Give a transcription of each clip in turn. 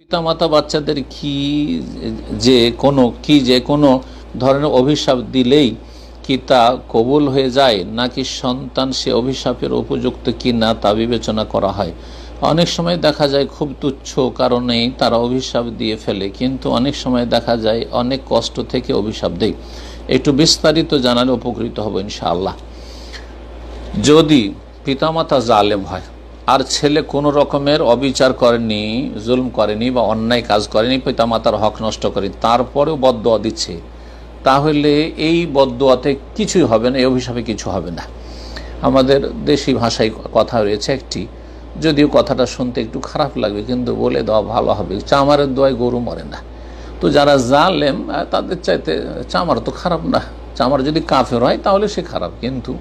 পিতামাতা বাচ্চাদের কি যে কোনো, কি যে কোনো ধরনের অভিশাপ দিলেই কি তা কবুল হয়ে যায়, নাকি সন্তান সে অভিশাপের উপযুক্ত কি না তা বিবেচনা করা হয়? অনেক সময় দেখা যায় খুব তুচ্ছ কারণেই তারা অভিশাপ দিয়ে ফেলে, কিন্তু অনেক সময় দেখা যায় অনেক কষ্ট থেকে অভিশাপ দেয়। একটু বিস্তারিত জানালে উপকৃত হব ইনশাআল্লাহ। যদি পিতামাতা জালেম হয় আর ছেলে কোনো রকমের অবিচার করেনি, জুলম করেনি বা অন্যায় কাজ করেনি, পিতামাতার হক নষ্ট করেনি, তারপরেও বদোয়া দিচ্ছে। তাহলে এই বদোয়াতে কিছুই হবে না, এই অভিশাপে কিছু হবে না। আমাদের দেশি ভাষায় কথা রয়েছে একটি, যদিও কথাটা শুনতে একটু খারাপ লাগবে, কিন্তু বলে দেওয়া ভালো হবে। চামারের দোয়ায় গরু মরে না। তো যারা জালেম তাদের চাইতে চামার তো খারাপ না। চামার যদি কাফের হয়, তাহলে সে খারাপ। কিন্তু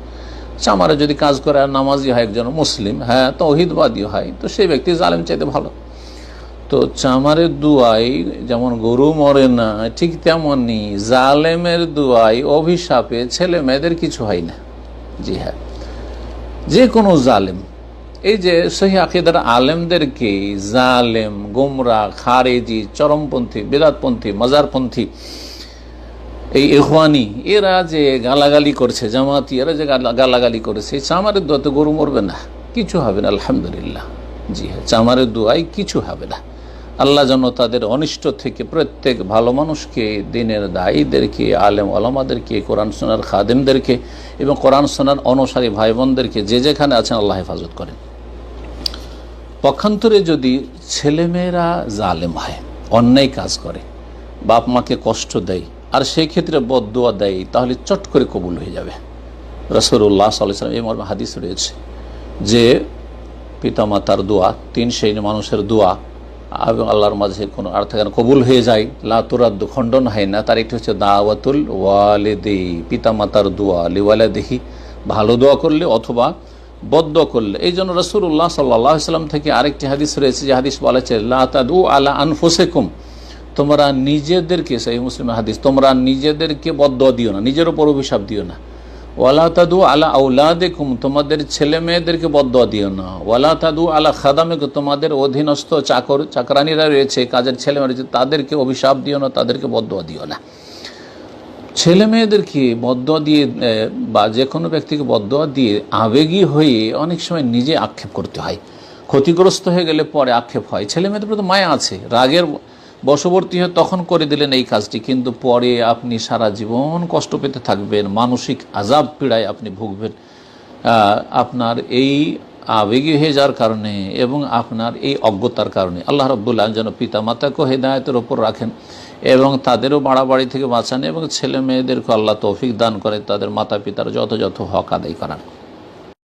চামারে যদি কাজ করে আর নামাজি হয় একজন মুসলিম হ্যাঁ তৌহিদবাদী হয়, তো সেই ব্যক্তি জালেম চাইতে ভালো। তো চামারের দুয়াই যেমন গরু মরে না, ঠিক তেমনই জালেমের দুয়াই অভিশাপে ছেলে মেয়েদের কিছু হয় না। জি হ্যাঁ যে কোনো জালেম। এই যে সহি আকিদার আলেমদেরকে জালেম, গোমরা, খারেজি, চরমপন্থী বিরাটপন্থী মজারপন্থী এই ইহওয়ানি এরা যে গালাগালি করছে, জামাতি, এরা যে গালাগালি করেছে চামারের দোয়াতে গরু মরবে না। কিছু হবে না, আলহামদুলিল্লাহ। জি হ্যাঁ চামারের দোয়াই কিছু হবে না। আল্লাহ যেন তাদের অনিষ্ট থেকে প্রত্যেক ভালো মানুষকে, দিনের দায়ীদেরকে, আলেম আলমাদেরকে কোরআন সোনার খাদেমদেরকে এবং কোরআন সোনার অনুসারী ভাই বোনদেরকে যে যেখানে আছেন আল্লাহ হেফাজত করেন। পক্ষান্তরে যদি ছেলেমেয়েরা জালেম হয়, অন্যায় কাজ করে বাপ মাকে কষ্ট দেয় আর সেই ক্ষেত্রে বদুয়া দেয়, তাহলে চট করে কবুল হয়ে যাবে। রসুল্লাহ সাল্লাম এই মর্মে হাদিস রয়েছে যে, পিতামাতার দোয়া, তিন শ্রেণি মানুষের দোয়া, এবং আল্লাহর মাঝে কোনো আর থাকে কবুল হয়ে যায়। লাতুরাদ্দু খণ্ডন হয় না। তার একটি হচ্ছে দাওয়াতুল ওয়ালেদি, পিতামাতার দোয়া, লিওয়ালেদেহি। ভালো দোয়া করলে অথবা বদ্ধ করলে। এই জন্য রসুল্লাহ সাল্লাহ সাল্লাম থেকে আরেকটি হাদিস রয়েছে, যে হাদিস বলেছে লাতাদু আলা আনফোসেকুম। তোমরা নিজেদেরকে সেই মুসলিম হাদিস, তোমরা নিজেদেরকে বদ্ধ দিও না, নিজের ওপর অভিশাপ দিও না। ওয়ালা তাদু আলা আউলাদেকুম তোমাদের ছেলে মেয়েদেরকে বদ্ধ দিও না। ওয়ালা তাদু আলা খাদামেকে, তোমাদের অধীনস্থ চাকর চাকরানিরা রয়েছে, কাজের ছেলে মেয়ে রয়েছে, তাদেরকে অভিশাপ দিও না, তাদেরকে বদ্ধ দিও না। ছেলে মেয়েদেরকে বদয়া দিয়ে বা যে কোনো ব্যক্তিকে বদয়া দিয়ে আবেগী হয়ে অনেক সময় নিজে আক্ষেপ করতে হয়। ক্ষতিগ্রস্ত হয়ে গেলে পরে আক্ষেপ হয়। ছেলে মেয়েদের প্রতি মায়া আছে, রাগের বশবর্তী হয়ে তখন করে দিলেন এই কাজটি, কিন্তু পরে আপনি সারা জীবন কষ্ট পেতে থাকবেন, মানসিক আজাব পীড়ায় আপনি ভুগবেন। আপনার এই আবেগী হয়ে যাওয়ার কারণে এবং আপনার এই অজ্ঞতার কারণে। আল্লাহ রব্বুল্লাহ যেন পিতা মাতাকেও হেদায়তের ওপর রাখেন এবং তাদেরও বাড়াবাড়ি থেকে বাঁচান এবং ছেলে মেয়েদেরকে আল্লাহ তৌফিক দান করে, তাদের মাতা পিতার যত হক আদায় করার।